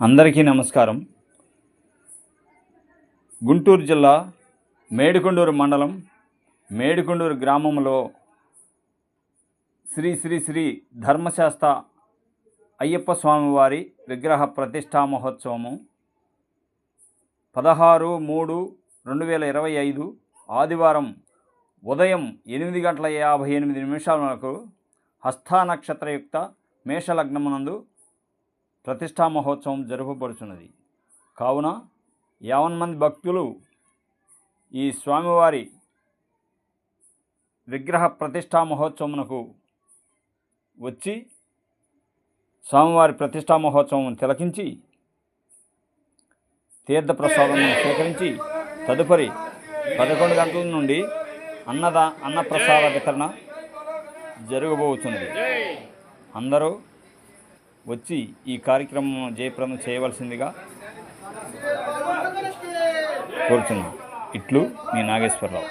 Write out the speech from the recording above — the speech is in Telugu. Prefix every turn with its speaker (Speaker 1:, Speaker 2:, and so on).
Speaker 1: అందరికీ నమస్కారం. గుంటూరు జిల్లా మేడికొండూరు మండలం మేడికొండూరు గ్రామంలో శ్రీ శ్రీ శ్రీ ధర్మశాస్త్ర అయ్యప్ప స్వామివారి విగ్రహ ప్రతిష్టా మహోత్సవము పదహారు మూడు రెండు వేల ఇరవై ఐదు ఆదివారం ఉదయం ఎనిమిది గంటల యాభై ఎనిమిది నిమిషాలకు హస్తా నక్షత్రయుక్త మేషలగ్నమునందు ప్రతిష్టా మహోత్సవం జరుపబడుచున్నది. కావున యావన్ మంది భక్తులు ఈ స్వామివారి విగ్రహ ప్రతిష్టా మహోత్సవమునకు వచ్చి స్వామివారి ప్రతిష్టా మహోత్సవం తిలకించి తీర్థప్రసాదం స్వీకరించి తదుపరి పదకొండు గంటల నుండి అన్నదా అన్నప్రసాద వితరణ జరగబోతున్నది అందరూ వచ్చి ఈ కార్యక్రమం జయప్రదం చేయవలసిందిగా కోరుతున్నాను ఇట్లు మీ నాగేశ్వరరావు.